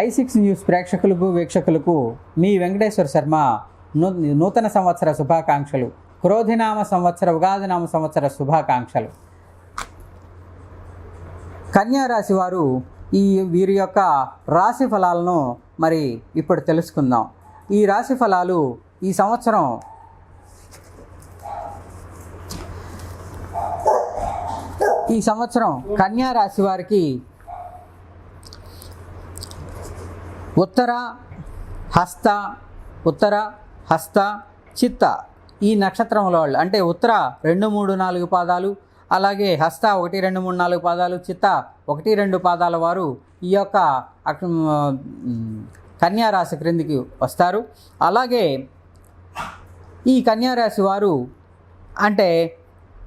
I six news ప్రేక్షకులకు వీక్షకులకు మీ వెంకటేశ్వర శర్మ నూతన సంవత్సర శుభాకాంక్షలు. క్రోధినామ సంవత్సర ఉగాదినామ సంవత్సర శుభాకాంక్షలు. కన్యా రాశి వారు ఈ వీరి యొక్క రాశి ఫలాలను మరి ఇప్పుడు తెలుసుకుందాం. ఈ రాశి ఫలాలు ఈ సంవత్సరం ఈ సంవత్సరం కన్యా రాశి వారికి ఉత్తర హస్త ఉత్తర హస్త చిత్త. ఈ నక్షత్రంలో వాళ్ళు. అంటే ఉత్తర రెండు మూడు నాలుగు పాదాలు అలాగే హస్త ఒకటి రెండు మూడు నాలుగు పాదాలు చిత్త ఒకటి రెండు పాదాల వారు ఈ యొక్క కన్యారాశి క్రిందికి వస్తారు. అలాగే ఈ కన్యారాశి వారు అంటే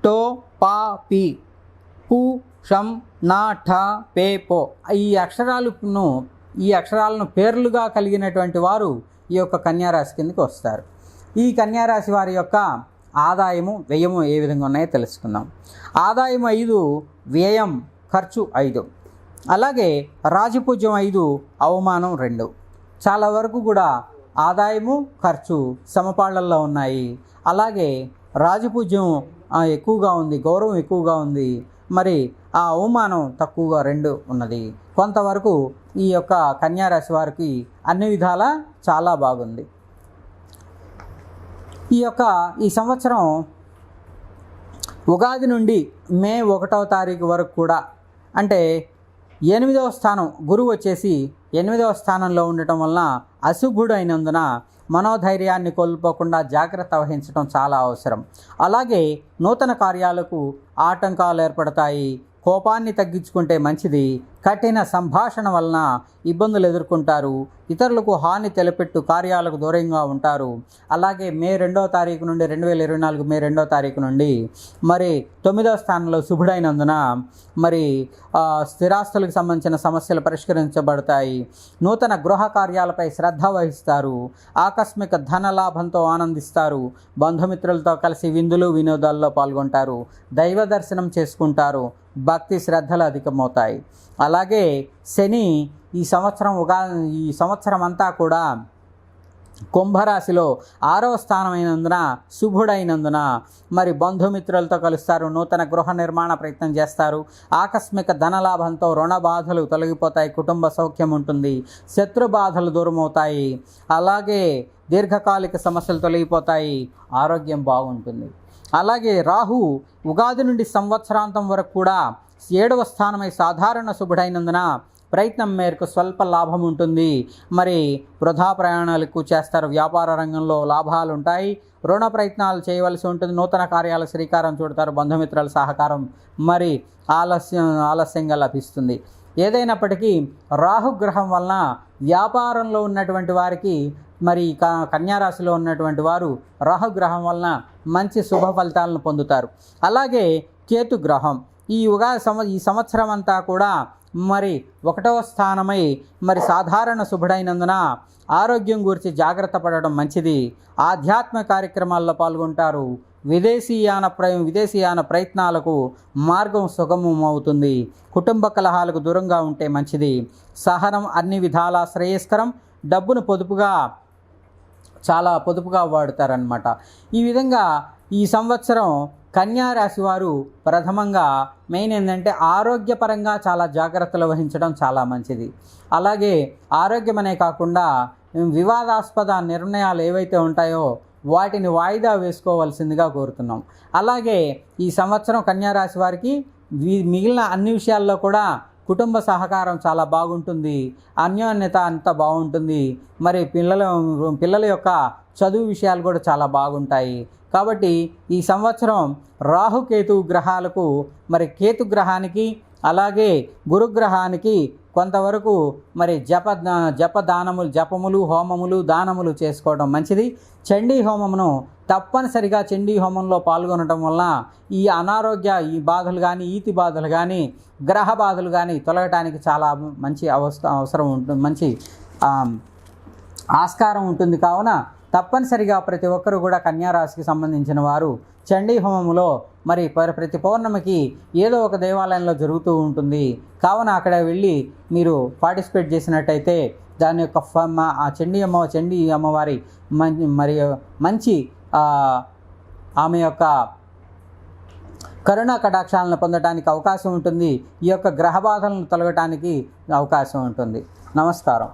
టో పా పి పు షం నా ఠ పే పో. ఈ అక్షరాలను ఈ అక్షరాలను పేర్లుగా కలిగినటువంటి వారు ఈ యొక్క కన్యారాశి కిందకి వస్తారు. ఈ కన్యారాశి వారి యొక్క ఆదాయము వ్యయము ఏ విధంగా ఉన్నాయో తెలుసుకుందాం. ఆదాయం ఐదు వ్యయం ఖర్చు ఐదు. అలాగే రాజపూజ్యం ఐదు అవమానం రెండు. చాలా వరకు కూడా ఆదాయము ఖర్చు సమపాళ్ళల్లో ఉన్నాయి. అలాగే రాజపూజ్యం ఎక్కువగా ఉంది గౌరవం ఎక్కువగా ఉంది. మరి ఆ అవమానం తక్కువగా రెండు ఉన్నది. కొంతవరకు ఈ యొక్క కన్యారాశి వారికి అన్ని విధాలా చాలా బాగుంది. ఈ యొక్క ఈ సంవత్సరం ఉగాది నుండి మే ఒకటవ తారీఖు వరకు కూడా అంటే ఎనిమిదవ స్థానం గురువు వచ్చేసి ఎనిమిదవ స్థానంలో ఉండటం వలన అశుభుడు అయినందున మనోధైర్యాన్ని కోల్పోకుండా జాగ్రత్త వహించడం చాలా అవసరం. అలాగే నూతన కార్యాలకు ఆటంకాలు ఏర్పడతాయి. కోపాన్ని తగ్గించుకుంటే మంచిది. కఠిన సంభాషణ వలన ఇబ్బందులు ఎదుర్కొంటారు. ఇతరులకు హాని తెలపెట్టు కార్యాలకు దూరంగా ఉంటారు. అలాగే మే రెండవ తారీఖు నుండి రెండు వేల ఇరవై నాలుగు మే రెండవ తారీఖు నుండి మరి తొమ్మిదవ స్థానంలో శుభుడైనందున మరి స్థిరాస్తులకు సంబంధించిన సమస్యలు పరిష్కరించబడతాయి. నూతన గృహ కార్యాలపై శ్రద్ధ వహిస్తారు. ఆకస్మిక ధన లాభంతో ఆనందిస్తారు. బంధుమిత్రులతో కలిసి విందులు వినోదాల్లో పాల్గొంటారు. దైవ దర్శనం చేసుకుంటారు. భక్తి శ్రద్ధలు అధికమవుతాయి. అలాగే శని ఈ సంవత్సరం ఉగా ఈ సంవత్సరం అంతా కూడా కుంభరాశిలో ఆరవ స్థానమైనందున శుభుడైనందున మరి బంధుమిత్రులతో కలుస్తారు నూతన గృహ నిర్మాణ ప్రయత్నం చేస్తారు ఆకస్మిక ధనలాభంతో రుణ బాధలు తొలగిపోతాయి కుటుంబ సౌఖ్యం ఉంటుంది శత్రు బాధలు దూరమవుతాయి అలాగే దీర్ఘకాలిక సమస్యలు తొలగిపోతాయి ఆరోగ్యం బాగుంటుంది. అలాగే రాహు ఉగాది నుండి సంవత్సరాంతం వరకు కూడా ఏడవ స్థానమై సాధారణ శుభుడైనందున ప్రయత్నం మేరకు స్వల్ప లాభం ఉంటుంది. మరి వృధా ప్రయాణాలు ఎక్కువ చేస్తారు. వ్యాపార రంగంలో లాభాలు ఉంటాయి. రుణ ప్రయత్నాలు చేయవలసి ఉంటుంది. నూతన కార్యాల శ్రీకారం చుడతారు. బంధుమిత్రుల సహకారం మరి ఆలస్యం ఆలస్యంగా లభిస్తుంది. ఏదైనప్పటికీ రాహుగ్రహం వలన వ్యాపారంలో ఉన్నటువంటి వారికి మరి క కన్యారాశిలో ఉన్నటువంటి వారు రాహుగ్రహం వలన మంచి శుభ ఫలితాలను పొందుతారు. అలాగే కేతుగ్రహం. ఈ యుగా సంవ ఈ సంవత్సరం అంతా కూడా మరి ఒకటవ స్థానమై మరి సాధారణ శుభుడైనందున ఆరోగ్యం గురించి జాగ్రత్త పడడం మంచిది. ఆధ్యాత్మ కార్యక్రమాల్లో పాల్గొంటారు. విదేశీయాన ప్ర విదేశీయాన ప్రయత్నాలకు మార్గం సుగమం అవుతుంది కుటుంబ కలహాలకు దూరంగా ఉంటే మంచిది. సహనం అన్ని విధాల శ్రేయస్కరం. డబ్బును పొదుపుగా చాలా పొదుపుగా వాడుతారనమాట ఈ విధంగా ఈ సంవత్సరం కన్యా రాశి వారు ప్రథమంగా మెయిన్ ఏంటంటే ఆరోగ్యపరంగా చాలా జాగ్రత్తలు వహించడం చాలా మంచిది. అలాగే ఆరోగ్యమనే కాకుండా వివాదాస్పద నిర్ణయాలు ఏవైతే ఉంటాయో వాటిని వాయిదా వేసుకోవాల్సిందిగా కోరుతున్నాం. అలాగే ఈ సంవత్సరం కన్యారాశి వారికి మిగిలిన అన్ని విషయాల్లో కూడా కుటుంబ సహకారం చాలా బాగుంటుంది. అన్యోన్యత అంత బాగుంటుంది. మరి పిల్లల పిల్లల యొక్క చదువు విషయాలు కూడా చాలా బాగుంటాయి. కాబట్టి ఈ సంవత్సరం రాహుకేతు గ్రహాలకు మరి కేతు గ్రహానికి అలాగే గురుగ్రహానికి కొంతవరకు మరి జప జపదానములు జపములు హోమములు దానములు చేసుకోవడం మంచిది. చండీ హోమమును తప్పనిసరిగా చండీ హోమంలో పాల్గొనడం వలన ఈ అనారోగ్య ఈ బాధలు కానీ ఈతి బాధలు కానీ గ్రహ బాధలు కానీ తొలగటానికి చాలా మంచి అవస్థ అవసరం ఉంటుంది మంచి ఆస్కారం ఉంటుంది. కావున తప్పనిసరిగా ప్రతి ఒక్కరు కూడా కన్యారాశికి సంబంధించిన వారు చండీ హోమములో మరి ప- ప్రతి పౌర్ణమికి ఏదో ఒక దేవాలయంలో జరుగుతూ ఉంటుంది. కావున అక్కడ వెళ్ళి మీరు పార్టిసిపేట్ చేసినట్టయితే దాని యొక్క ఆ చండీ అమ్మ చండీ అమ్మవారి మం- మరి మంచి ఆమె యొక్క కరుణా కటాక్షాలను పొందడానికి అవకాశం ఉంటుంది. ఈ యొక్క గ్రహ బాధలను తొలగటానికి అవకాశం ఉంటుంది. నమస్కారం.